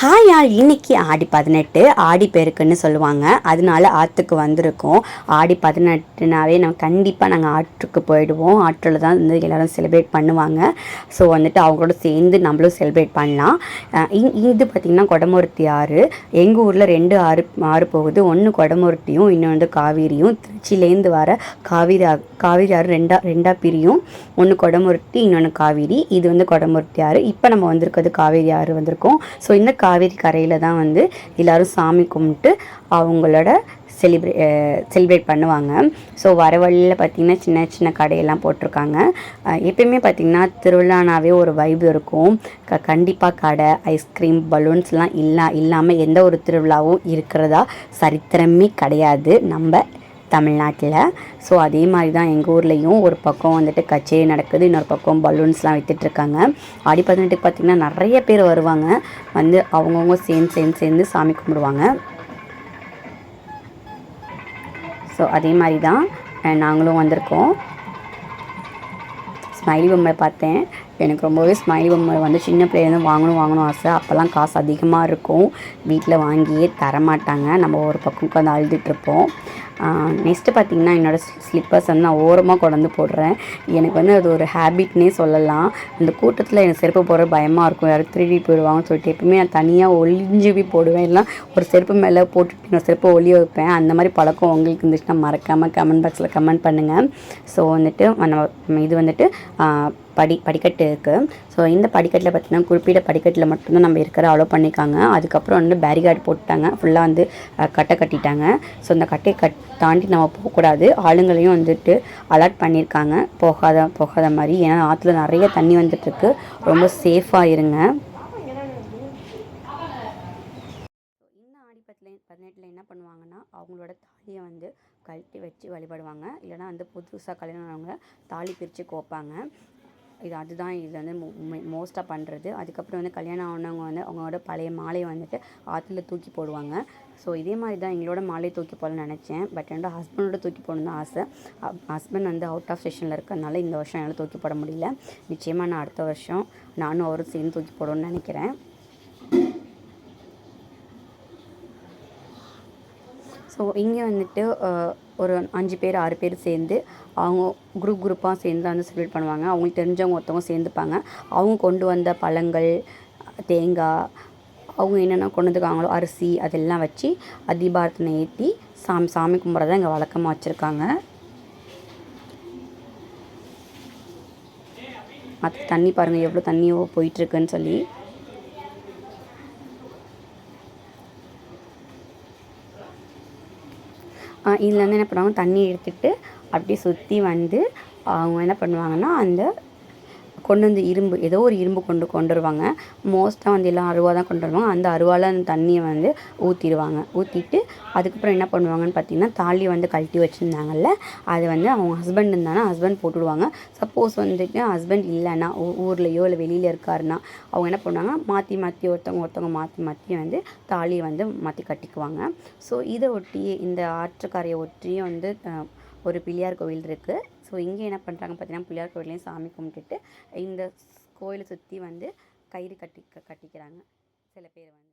Hi ஆள் இன்னைக்கு ஆடி பதினெட்டு ஆடி பெருக்குன்னு சொல்லுவாங்க. அதனால ஆற்றுக்கு வந்திருக்கோம். ஆடி பதினெட்டுனாவே நம்ம கண்டிப்பாக நாங்கள் ஆற்றுக்கு போயிடுவோம். ஆற்றில் தான் வந்து எல்லோரும் செலிப்ரேட் பண்ணுவாங்க. ஸோ வந்துட்டு அவங்களோட சேர்ந்து நம்மளும் செலிப்ரேட் பண்ணலாம். இ- இது பார்த்திங்கன்னா கொடமுருத்தி ஆறு. எங்கள் ஊரில் ரெண்டு ஆறு ஆறு போகுது. ஒன்று கொடமுருத்தியும் இன்னொன்று காவேரியும். திருச்சியிலேருந்து வர காவிரி காவிரி ஆறு ரெண்டா ரெண்டாக பிரியும். ஒன்று கொடமுருத்தி இன்னொன்று காவேரி. இது வந்து கொடமுருத்தி ஆறு. இப்போ நம்ம வந்திருக்கிறது காவேரி ஆறு வந்திருக்கோம். ஸோ இந்த காவேரி கரையில் தான் வந்து எல்லோரும் சாமி கும்பிட்டு அவங்களோட செலிப்ரே செலிப்ரேட் பண்ணுவாங்க. ஸோ வர வழியில் பார்த்திங்கன்னா சின்ன சின்ன கடையெல்லாம் போட்டிருக்காங்க. எப்பயுமே பார்த்திங்கன்னா திருவிழானாவே ஒரு வைப் இருக்கும். க கண்டிப்பாக கடை ஐஸ்கிரீம் பலூன்ஸ்லாம் இல்லை இல்லாமல் எந்த ஒரு திருவிழாவும் இருக்கிறதா சரித்திரமே கிடையாது. நம்ம தமிழ்நாட்டில். ஸோ அதே மாதிரி தான் எங்கள் ஊர்லேயும் ஒரு பக்கம் வந்துட்டு கச்சேரி நடக்குது இன்னொரு பக்கம் பலூன்ஸ்லாம் விற்றுட்ருக்காங்க ஆடி பதினெட்டுக்கு பார்த்திங்கன்னா நிறைய பேர் வருவாங்க. வந்து அவங்கவுங்க சேர்ந்து சேர்ந்து சேர்ந்து சாமி கும்பிடுவாங்க. ஸோ அதே மாதிரி தான் நாங்களும் வந்திருக்கோம். ஸ்மைலி பொம்மை பார்த்தேன். எனக்கு ரொம்பவே ஸ்மைலி பொம்மை வந்து சின்ன பிள்ளையிலேருந்து வாங்கணும் வாங்கணும் ஆசை. அப்போல்லாம் காசு அதிகமாக இருக்கும். வீட்டில் வாங்கியே தரமாட்டாங்க. நம்ம ஒரு பக்கம் உட்காந்து அழுதுட்டுருப்போம் நெக்ஸ்ட்டு பார்த்திங்கன்னா என்னோடய ஸ்லிப்பர்ஸ் வந்து நான் ஓரமாக கொண்டு போடுறேன். எனக்கு வந்து அது ஒரு ஹேபிட்னே சொல்லலாம். அந்த கூட்டத்தில் எனக்கு செருப்பு போடுற பயமாக இருக்கும். யாரும் திருடி போயிடுவாங்கன்னு சொல்லிட்டு எப்பவுமே நான் தனியாக ஒளிஞ்சு போய் போடுவேன். இல்லை ஒரு செருப்பு மேலே போட்டுட்டு நான் செருப்பை ஒளிய வைப்பேன். அந்த மாதிரி பழக்கம் உங்களுக்கு இருந்துச்சுன்னா மறக்காமல் கமெண்ட் பாக்ஸில் கமெண்ட் பண்ணுங்கள் ஸோ வந்துட்டு நம்ம இது வந்துட்டு படி படிக்கட்டு இருக்குது ஸோ இந்த படிக்கட்டில் பார்த்தீங்கன்னா குறிப்பிட்ட படிக்கட்டில் மட்டும்தான் நம்ம இருக்கிற அலோவ் பண்ணியிருக்காங்க. அதுக்கப்புறம் வந்து பேரிகார்டு போட்டுட்டாங்க. ஃபுல்லாக வந்து கட்டை கட்டிட்டாங்க. ஸோ அந்த கட்டையை கட் தாண்டி நம்ம போகக்கூடாது. ஆளுங்களையும் வந்துட்டு அலர்ட் பண்ணியிருக்காங்க. போகாத போகாத மாதிரி. ஏன்னா ஆற்றுல நிறைய தண்ணி வந்துட்டுருக்கு. ரொம்ப சேஃபாக இருங்க. பதினெட்டில் என்ன பண்ணுவாங்கன்னா அவங்களோட தாலியை வந்து கழட்டி வச்சு வழிபடுவாங்க. இல்லைன்னா வந்து புதுசாக கல்யாணம் ஆனவங்க தாலி பிரித்து கோப்பாங்க. இது அதுதான் இது வந்து மோஸ்ட்டாக பண்ணுறது அதுக்கப்புறம் வந்து கல்யாணம் ஆனவங்க வந்து அவங்களோட பழைய மாலையை வந்துட்டு ஆற்றுல தூக்கி போடுவாங்க. ஸோ இதே மாதிரி தான் எங்களோட மாலையை தூக்கி போடணும்னு நினச்சேன். பட் என்னோட ஹஸ்பண்டோட தூக்கி போடணும் தான் ஆசை. ஹஸ்பண்ட் வந்து அவுட் ஆஃப் ஸ்டேஷனில் இருக்கிறதுனால இந்த வருஷம் என்னால் தூக்கி போட முடியல. நிச்சயமாக நான் அடுத்த வருஷம் நானும் அவரும் சேர்ந்து தூக்கி போடணும்னு நினைக்கிறேன். ஸோ இங்கே வந்துட்டு ஒரு அஞ்சு பேர் ஆறு பேர் சேர்ந்து அவங்க குரூப் குரூப்பாக சேர்ந்து வந்து செலிப்ரேட் பண்ணுவாங்க. அவங்களுக்கு தெரிஞ்சவங்க ஒருத்தவங்க சேர்ந்துப்பாங்க. அவங்க கொண்டு வந்த பழங்கள் தேங்காய் அவங்க என்னென்ன கொண்டு வந்துருக்காங்களோ அரிசி அதெல்லாம் வச்சு தீபாரத்தனை ஏற்றி சாமி சாமி கும்பிட்றத இங்கே வழக்கமாக வச்சுருக்காங்க. மற்ற தண்ணி பாருங்கள் எவ்வளோ தண்ணியோ போயிட்டுருக்குன்னு சொல்லி. இதில் வந்து என்ன பண்ணுவாங்க? தண்ணி எடுத்துகிட்டு அப்படியே சுற்றி வந்து அவங்க என்ன பண்ணுவாங்கன்னா அந்த கொண்டு வந்து இரும்பு ஏதோ ஒரு இரும்பு கொண்டு கொண்டு வருவாங்க. மோஸ்ட்டாக வந்து எல்லாம் அருவா தான் கொண்டு வருவாங்க. அந்த அருவாவில் அந்த தண்ணியை வந்து ஊற்றிடுவாங்க ஊற்றிட்டு அதுக்கப்புறம் என்ன பண்ணுவாங்கன்னு பார்த்தீங்கன்னா தாலி வந்து கழட்டி வச்சுருந்தாங்கல்ல அது வந்து அவங்க ஹஸ்பண்ட் இருந்தாங்கன்னா ஹஸ்பண்ட் போட்டுடுவாங்க. சப்போஸ் வந்துட்டு ஹஸ்பண்ட் இல்லைன்னா ஊ- ஊர்லேயோ இல்லை வெளியில் இருக்காருன்னா அவங்க என்ன பண்ணுவாங்க மாற்றி மாற்றி ஒருத்தவங்க ஒருத்தவங்க மாற்றி மாற்றி வந்து தாலியை வந்து மாற்றி கட்டிக்குவாங்க. ஸோ இதை ஒட்டி இந்த ஆற்றுக்கரையை ஒட்டியும் வந்து ஒரு பிள்ளையார் கோவில் இருக்குது ஸோ இங்கே என்ன பண்ணுறாங்க பார்த்தீங்கன்னா பிள்ளையார் கோவிலையும் சாமி கும்பிட்டுட்டு இந்த கோயிலை சுற்றி வந்து கயிறு கட்டி கட்டிக்கிறாங்க. சில பேர் வந்து.